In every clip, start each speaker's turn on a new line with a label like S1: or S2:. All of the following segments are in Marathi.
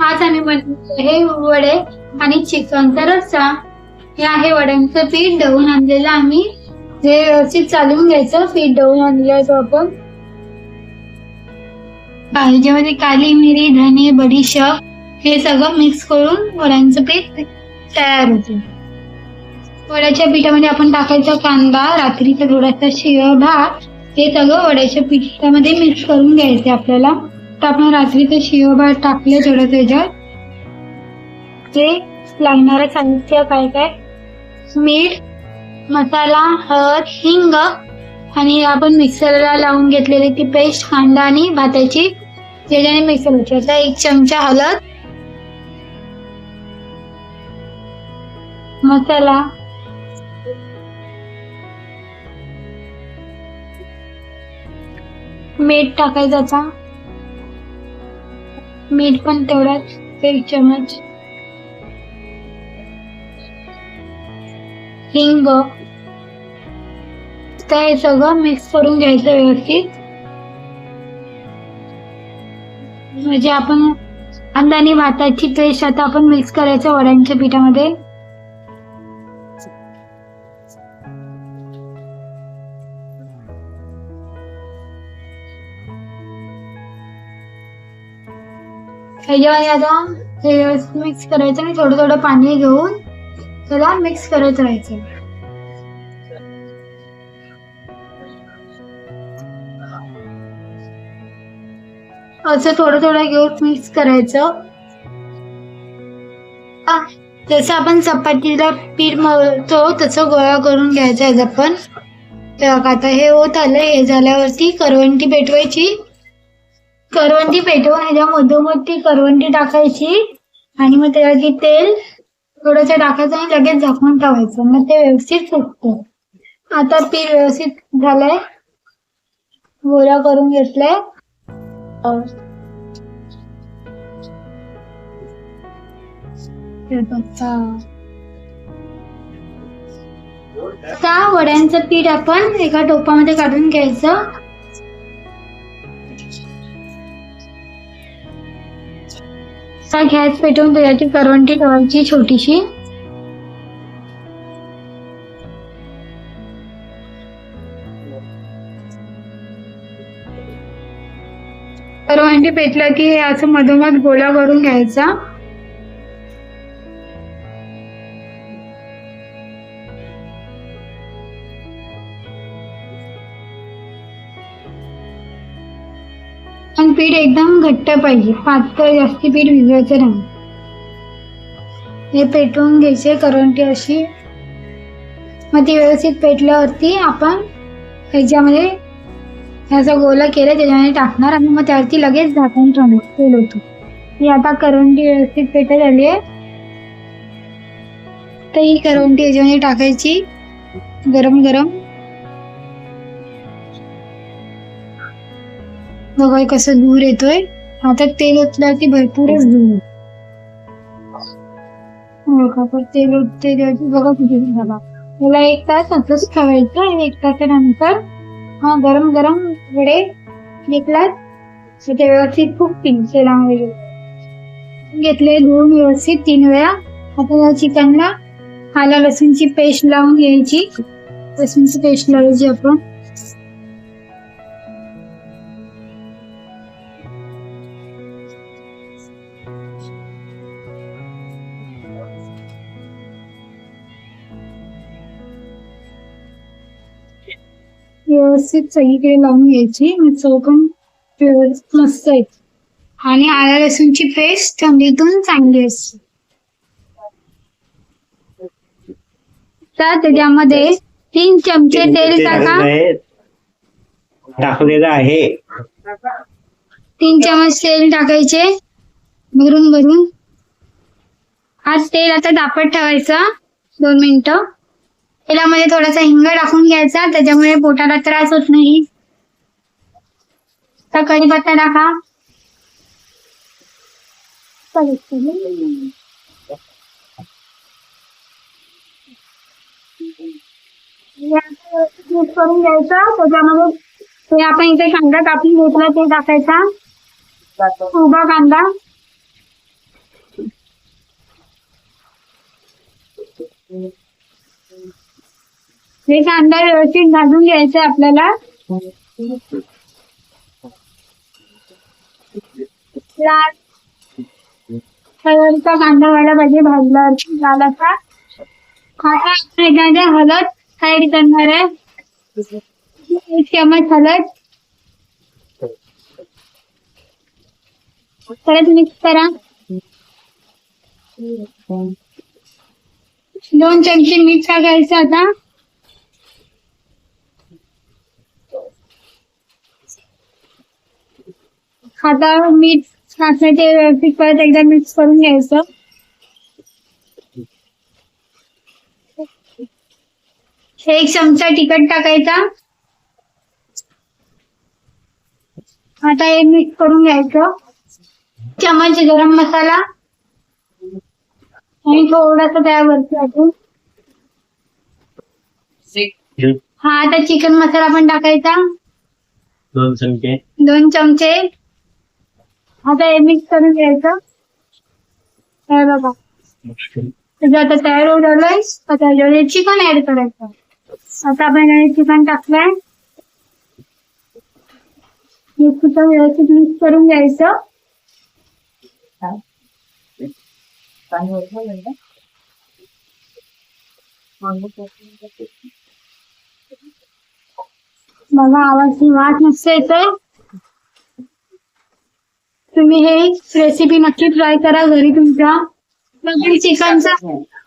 S1: आज आम्ही बनवतो हे वडे आणि चिकनचा रस्सा हे आहे वड्यांचं पीठ दळून आणलेलं आम्ही. जे व्यवस्थित चालवून घ्यायचं पीठ दळून आणलेलं आपण. भाजीमध्ये काली मिरी धने बडीशेप हे सगळं मिक्स करून वड्यांचं पीठ तयार होते. वड्याच्या पिठामध्ये आपण टाकायचा कांदा रात्रीचा थोडासा शिळ भात हे सगळं वड्याच्या पिठामध्ये मिक्स करून घ्यायचे आपल्याला. तर आपण रात्रीचं शिळ टाकले थोडं त्याच्यात. ते लागणारं साहित्य काय काय? मीठ मसाला हळद हिंग आणि आपण मिक्सरला लावून घेतलेली ती पेस्ट कांदा आणि भाताची. त्याच्याने मिक्सर उचलता एक चमचा हळद मसाला मीठ टाकायचं मीठ पण तेवढाच एक चमच. हिंग. तर हे सगळं मिक्स करून घ्यायचं व्यवस्थित. म्हणजे आपण अंदानी भाताची पेस्ट आता आपण मिक्स करायचं वड्यांच्या पिठामध्ये. ह्याच्यामध्ये आता हे व्यवस्थित मिक्स करायचं आणि थोडं थोडं पाणी घेऊन त्याला मिक्स करत राहायचं. असं थोडं थोडं घेऊन मिक्स करायचं. जसं आपण चपातीला पीठ मळतो तसं गोळा करून घ्यायचं आहे आपण. आता हे होत आलं हे झाल्यावरती करवंटी पेटवायची. करवंदी पेटवून ह्याच्या मधोमध ती करवंदी टाकायची आणि मग त्यावरती तेल थोडंसं टाकायचं आणि लगेच झाकून ठेवायचं. मग ते व्यवस्थित फुगतं आता पीठ व्यवस्थित झालंय. गोळा करून घेतलाय. आता वड्यांचं पीठ आपण एका टोपामध्ये काढून घ्यायचं. आता गॅस पेटवून त्याची करवंटी ठेवायची छोटीशी. करवंटी पेटला की असं मधोमध गोळा करून घ्यायचा. पीठ एकदम घट्ट पाहिजे. पातळ जास्ती पीठ भिजवायचं नाही. हे पेटवून घ्यायचे करंटी अशी. मग ती व्यवस्थित पेटल्यावरती आपण ह्याच्यामध्ये ह्याचा गोला केला त्याच्यामध्ये टाकणार आणि मग त्यावरती लगेच झाकून ठेवणार तेल होतो ही आता करंटी व्यवस्थित पेटत आली आहे. तर ही करंटी ह्याच्यामध्ये टाकायची. गरम गरम बघा कसं दूर येतोय. आता तेल ओतल्यावरती भरपूरच दूर पण तेल ओतते बघा किती झाला. मला एक तास असंच ठेवायचं आणि एक तासानंतर हा गरम गरम वडे घेतलात. ते व्यवस्थित फुगतील तेलामध्ये घेतले धुवून व्यवस्थित तीन वेळा. आता या चिकनला आला लसूणची पेस्ट लावून घ्यायची. लसूणची पेस्ट लावायची आपण. व्यवस्थित सगळीकडे लावून घ्यायची मग चव पण व्यवस्थित मस्त येते आणि आला लसूणची पेस्ट थंडीतून चांगली असते. तर त्याच्यामध्ये तीन चमचे तेल टाका.
S2: टाकलेलं आहे.
S1: तीन चमच तेल टाकायचे. भरून भरून. आज तेल आता तापत ठेवायचं. दोन मिनिटं. याला मध्ये थोडासा हिंग टाकून घ्यायचा त्याच्यामुळे पोटाला त्रास होत नाही. तर कढीपत्ता टाका. करून घ्यायचं त्याच्यामध्ये ते आपण इथे कांदा कापून घेतला ते टाकायचा. उभा कांदा. Mm-hmm. हे कांदा व्यवस्थित भाजून घ्यायचा आपल्याला. लाल कलरचा कांदा व्हायला पाहिजे भाजला लाल असा. आता आपण करणार आहे. एक चमच हलद परत मिक्स करा. दोन चमचे मीठ टाकायचं आता. आता मीठ टाकण्याचे व्यवस्थित परत एकदा मिक्स करून घ्यायचं. एक चमचा तिखट टाकायचा. आता हे मिक्स करून घ्यायचं. चमच गरम मसाला. आणि थोडासा त्यावरती अजून. हा आता चिकन मसाला पण टाकायचा.
S2: दोन चमचे.
S1: दोन चमचे. आता हे मिक्स करून घ्यायचं. हे बघा. त्याचं आता तयार आलंय आता त्याच्यामध्ये चिकन ऍड करायचं. आता आपण चिकन टाकलंय. सुद्धा व्यवस्थित मिक्स करून घ्यायचं. मला आवाज वाट नसते येतोय. तुम्ही हे रेसिपी नक्की ट्राय करा घरी तुमच्या. मग चिकनचा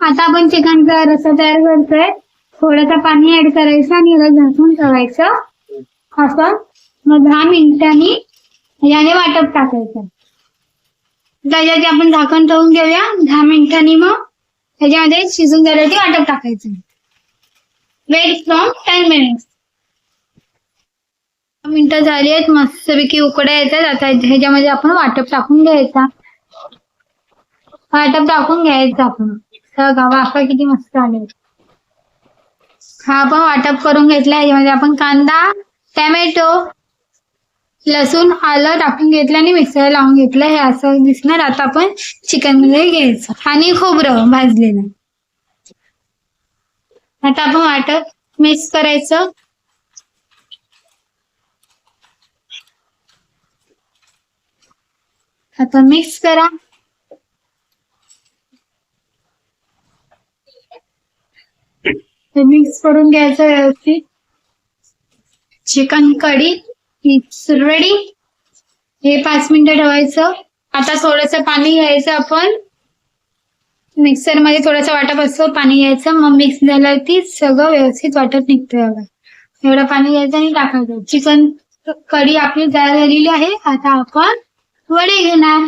S1: आता आपण चिकनचा रस्सा तयार करतोय. थोडंसं पाणी ऍड करायचं आणि याला झाकून ठेवायचं. असं. मग दहा मिनिटांनी याने वाटप टाकायचं. त्याच्यात आपण झाकण ठेवून घेऊया. दहा मिनिटांनी मग त्याच्यामध्ये शिजून झाल्यावरती वाटप टाकायचं. वेट फ्रॉम टेन मिनिट्स मिनिटं झाली आहेत मस्तपैकी उकड्या येतात. आता ह्याच्यामध्ये आपण वाटप टाकून घ्यायचा. वाटप टाकून घ्यायचं आपण. सगळा वाफा किती मस्त आले. हा आपण वाटप करून घेतला. ह्याच्यामध्ये आपण कांदा टॅमॅटो लसूण आलं टाकून घेतलं आणि मिक्सर लावून घेतलं. हे असं दिसणार. आता आपण चिकनमध्ये घ्यायचं. आणि खोबरं भाजलेलं. आता आपण वाटप मिक्स करायचं. आता मिक्स करा मिक्स करून घ्यायचं व्यवस्थित चिकन कढी इट्स रेडी हे पाच मिनिटं ठेवायचं आता थोडस पाणी घ्यायचं आपण. मिक्सरमध्ये थोडंसं वाटप असतं पाणी घ्यायचं. मग मिक्स झाल्यावरती सगळं व्यवस्थित वाटप निघतं बघा. एवढं पाणी घ्यायचं आणि टाकायचं. चिकन कढी आपली तयार झालेली आहे. आता आपण वडे घेणार?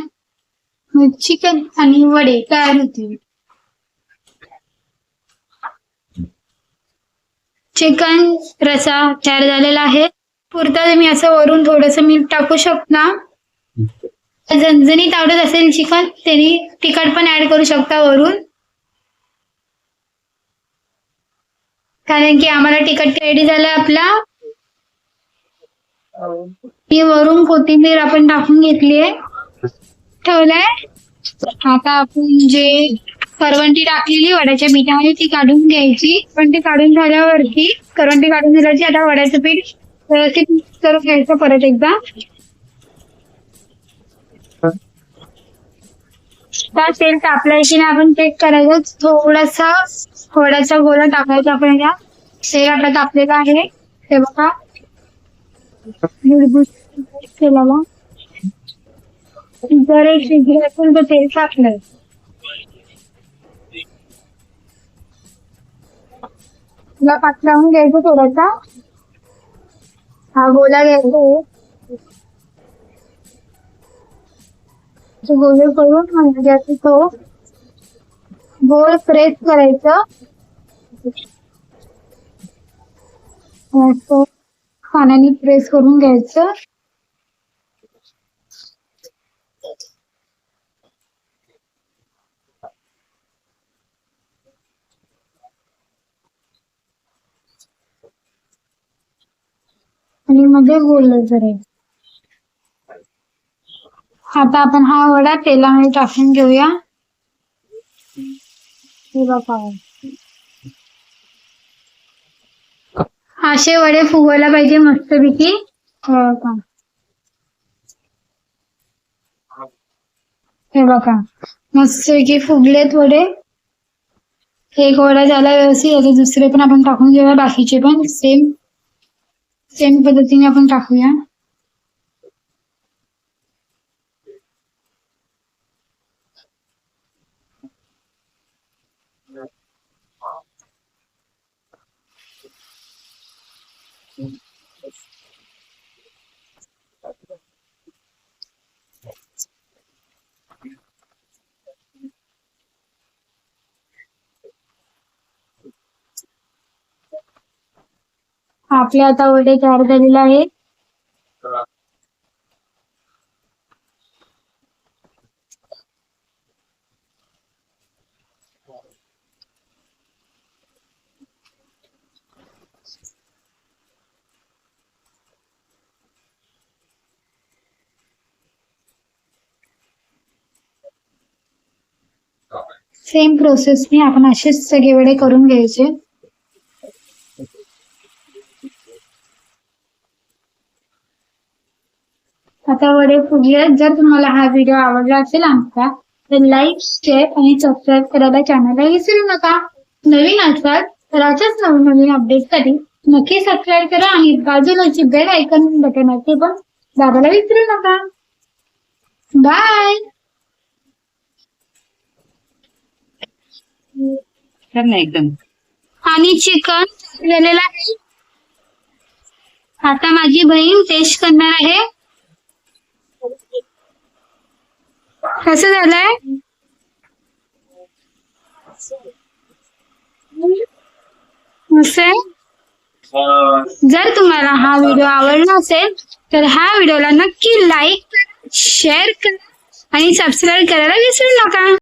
S1: चिकन आणि वडे तयार होतील? चिकन रसा तयार झालेला आहे. पुरता तुम्ही असं वरून थोडस मीठ टाकू शकता. झणझणीत आवडत असेल चिकन त्यांनी तिखट पण ऍड करू शकता वरून. कारण की आम्हाला तिखट रेडी झालं आपला. ही वरून कोथिंबीर आपण टाकून घेतली आहे. ठेवलंय. आता आपण जे करवंटी टाकलेली वड्याच्या पिठामध्ये ती काढून घ्यायची. पण ती काढून झाल्यावरती करवंटी काढून झाल्याची आता वड्याचं पीठ व्यवस्थित करून घ्यायचं परत एकदा. तेल तापलंय की नाही आपण चेक करायचं थोडासा थोडासा गोळा टाकायचा आपण या तेल आता तापलेला आहे. ते बघा. तेलाला जर एक शिजले असेल तर तेल टाकलंय तुला पाठ लावून घ्यायचं थोडासा. हा गोला घ्यायचा गोले करून म्हणजे असं तो गोल प्रेस करायचं. पाण्याने प्रेस करून घ्यायचं. आणि मध्ये गोल करायचं आता आपण हा वडा तेलामध्ये टाकून घेऊया. असे वडे फुगवायला पाहिजे मस्तपैकी. हो हे बघा. मस्तपैकी फुगलेत वडे. एक वडा झाला व्यवस्थित. दुसरे पण आपण टाकून घेऊया. बाकीचे पण सेम सेम पद्धतीने आपण टाकूया. आपले आता वडे तयार झालेले आहेत. सेम प्रोसेसने आपण असेच सगळे वडे करून घ्यायचे. आता वडे फुगले जर तुम्हाला हा व्हिडिओ आवडला असेल आमचा तर लाईक शेअर आणि सबस्क्राईब करायला चॅनलला विसरू नका. नवीन असाल तर अशाच नवीन नवीन अपडेटसाठी नक्की सबस्क्राईब करा आणि बाजूलाची बेल आयकॉन बटन आहे ते पण दाबायला विसरू नका. बाय
S3: एकदम.
S1: आणि चिकन झालेलं आहे. आता माझी बहीण टेस्ट करणार आहे. कसं झालंय असं आहे? जर तुम्हाला हा व्हिडिओ आवडला असेल तर हा व्हिडिओला नक्की लाईक करा शेअर करा आणि सबस्क्राईब करायला विसरू नका